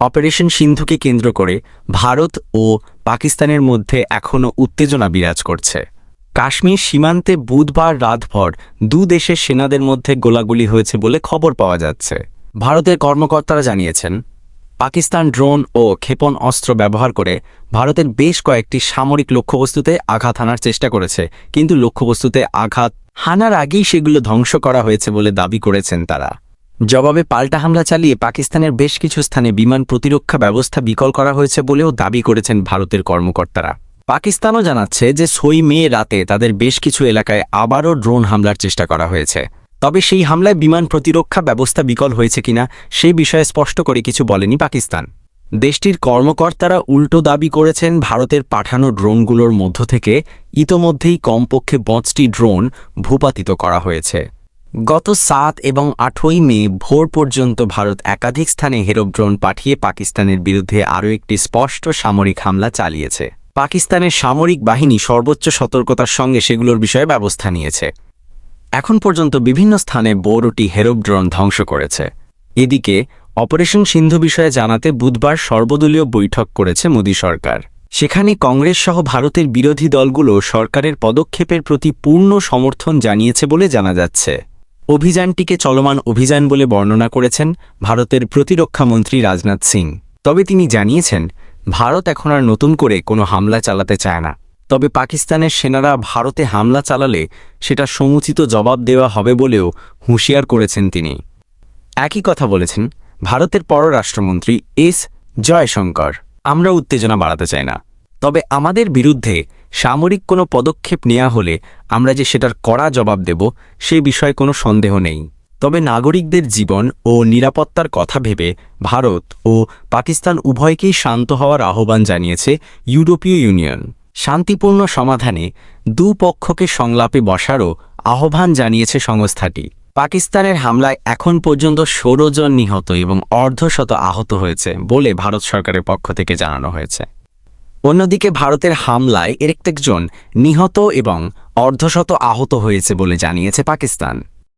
Operation সিন্ধুকে কেন্দ্র করে ভারত ও পাকিস্তানের মধ্যে এখনও উত্তেজনা বিরাজ করছে। কাশ্মীর সীমান্তে বুধবার রাতভর দু দেশের সেনাদের মধ্যে গোলাগুলি হয়েছে বলে খবর পাওয়া যাচ্ছে। ভারতের কর্মকর্তারা জানিয়েছেন, পাকিস্তান ড্রোন ও ক্ষেপণ অস্ত্র ব্যবহার করে ভারতের বেশ কয়েকটি সামরিক লক্ষ্যবস্তুতে আঘাত হানার চেষ্টা করেছে, কিন্তু লক্ষ্যবস্তুতে আঘাত হানার আগেই সেগুলো ধ্বংস করা হয়েছে বলে দাবি করেছেন তারা। জবাবে পাল্টা হামলা চালিয়ে পাকিস্তানের বেশ কিছু স্থানে বিমান প্রতিরক্ষা ব্যবস্থা বিকল করা হয়েছে বলেও দাবি করেছেন ভারতের কর্মকর্তারা। পাকিস্তানও জানাচ্ছে যে ছই মে রাতে তাদের বেশ কিছু এলাকায় আবারও ড্রোন হামলার চেষ্টা করা হয়েছে। তবে সেই হামলায় বিমান প্রতিরক্ষা ব্যবস্থা বিকল হয়েছে কিনা সেই বিষয়ে স্পষ্ট করে কিছু বলেনি পাকিস্তান। দেশটির কর্মকর্তারা উল্টো দাবি করেছেন ভারতের পাঠানো ড্রোনগুলোর মধ্য থেকে ইতোমধ্যেই কমপক্ষে পাঁচটি ড্রোন ভূপাতিত করা হয়েছে। গত সাত এবং আটই মে ভোর পর্যন্ত ভারত একাধিক স্থানে হেরোড্রোন পাঠিয়ে পাকিস্তানের বিরুদ্ধে আরও একটি স্পষ্ট সামরিক হামলা চালিয়েছে। পাকিস্তানের সামরিক বাহিনী সর্বোচ্চ সতর্কতার সঙ্গে সেগুলোর বিষয়ে ব্যবস্থা নিয়েছে। এখন পর্যন্ত বিভিন্ন স্থানে বোরোটি হেরব ড্রোন ধ্বংস করেছে। এদিকে, অপারেশন সিন্ধু বিষয়ে জানাতে বুধবার সর্বদলীয় বৈঠক করেছে মোদী সরকার। সেখানে কংগ্রেস সহ ভারতের বিরোধী দলগুলো সরকারের পদক্ষেপের প্রতি পূর্ণ সমর্থন জানিয়েছে বলে জানা যাচ্ছে। অভিযানটিকে চলমান অভিযান বলে বর্ণনা করেছেন ভারতের প্রতিরক্ষামন্ত্রী রাজনাথ সিং। তবে তিনি জানিয়েছেন, ভারত এখন আর নতুন করে কোনো হামলা চালাতে চায় না। তবে পাকিস্তানের সেনারা ভারতে হামলা চালালে সেটা সমুচিত জবাব দেওয়া হবে বলেও হুঁশিয়ার করেছেন তিনি। একই কথা বলেছেন ভারতের পররাষ্ট্রমন্ত্রী এস জয়শঙ্কর। আমরা উত্তেজনা বাড়াতে চাই না। তবে আমাদের বিরুদ্ধে সামরিক কোনো পদক্ষেপ নেওয়া হলে আমরা যে সেটার কড়া জবাব দেব, সে বিষয়ে কোনো সন্দেহ নেই। তবে নাগরিকদের জীবন ও নিরাপত্তার কথা ভেবে ভারত ও পাকিস্তান উভয়কেই শান্ত হওয়ার আহ্বান জানিয়েছে ইউরোপীয় ইউনিয়ন। শান্তিপূর্ণ সমাধানে দুপক্ষকে সংলাপে বসারও আহ্বান জানিয়েছে সংস্থাটি। পাকিস্তানের হামলায় এখন পর্যন্ত ষোলো জন নিহত এবং অর্ধশত আহত হয়েছে বলে ভারত সরকারের পক্ষ থেকে জানানো হয়েছে। অন্যদিকে ভারতের হামলায় এর একজন নিহত এবং অর্ধশত আহত হয়েছে বলে জানিয়েছে পাকিস্তান।